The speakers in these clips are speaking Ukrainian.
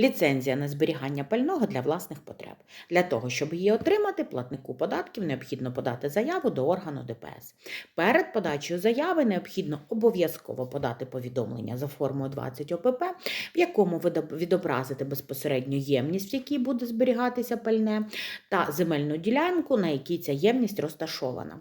Ліцензія на зберігання пального для власних потреб. Для того, щоб її отримати, платнику податків необхідно подати заяву до органу ДПС. Перед подачею заяви необхідно обов'язково подати повідомлення за формою 20 ОПП, в якому відобразите безпосередньо ємність, в якій буде зберігатися пальне, та земельну ділянку, на якій ця ємність розташована.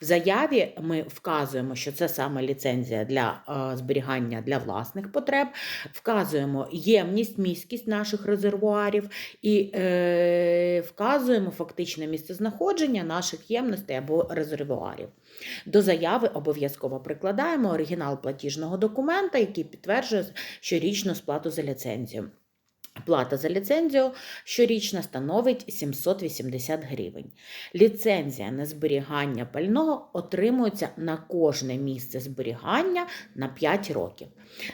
В заяві ми вказуємо, що це саме ліцензія для е, зберігання для власних потреб, вказуємо ємність, міськість наших резервуарів і е, вказуємо фактичне місцезнаходження наших ємностей або резервуарів. До заяви обов'язково прикладаємо оригінал платіжного документа, який підтверджує щорічну сплату за ліцензію. Плата за ліцензію щорічна становить 780 гривень. Ліцензія на зберігання пального отримується на кожне місце зберігання на 5 років.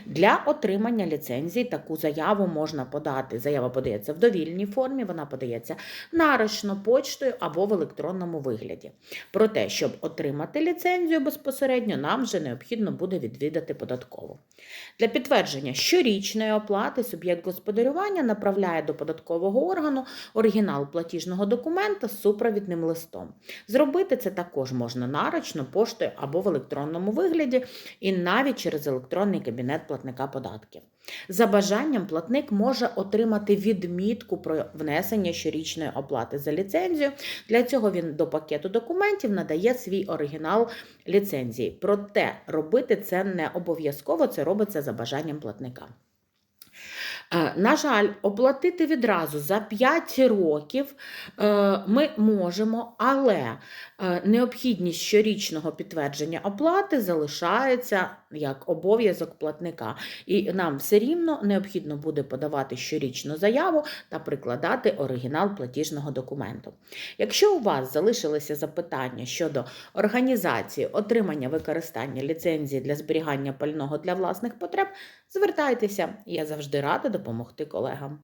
Для отримання ліцензії таку заяву можна подати. Заява подається в довільній формі, вона подається нарочно, почтою або в електронному вигляді. Проте, щоб отримати ліцензію безпосередньо, нам вже необхідно буде відвідати податкову. Для підтвердження щорічної оплати суб'єкт господарювання направляє до податкового органу оригінал платіжного документа з супровідним листом. Зробити це також можна нарочно, поштою або в електронному вигляді, і навіть через електронний кабінет платника податків. За бажанням платник може отримати відмітку про внесення щорічної оплати за ліцензію. Для цього він до пакету документів надає свій оригінал ліцензії. Проте робити це не обов'язково, це робиться за бажанням платника. Е, На жаль, оплатити відразу за 5 років е, ми можемо, але е, необхідність щорічного підтвердження оплати залишається як обов'язок платника. І нам все рівно необхідно буде подавати щорічну заяву та прикладати оригінал платіжного документу. Якщо у вас залишилися запитання щодо організації отримання використання ліцензії для зберігання пального для власних потреб, звертайтеся, я завжди рада допомогти колегам.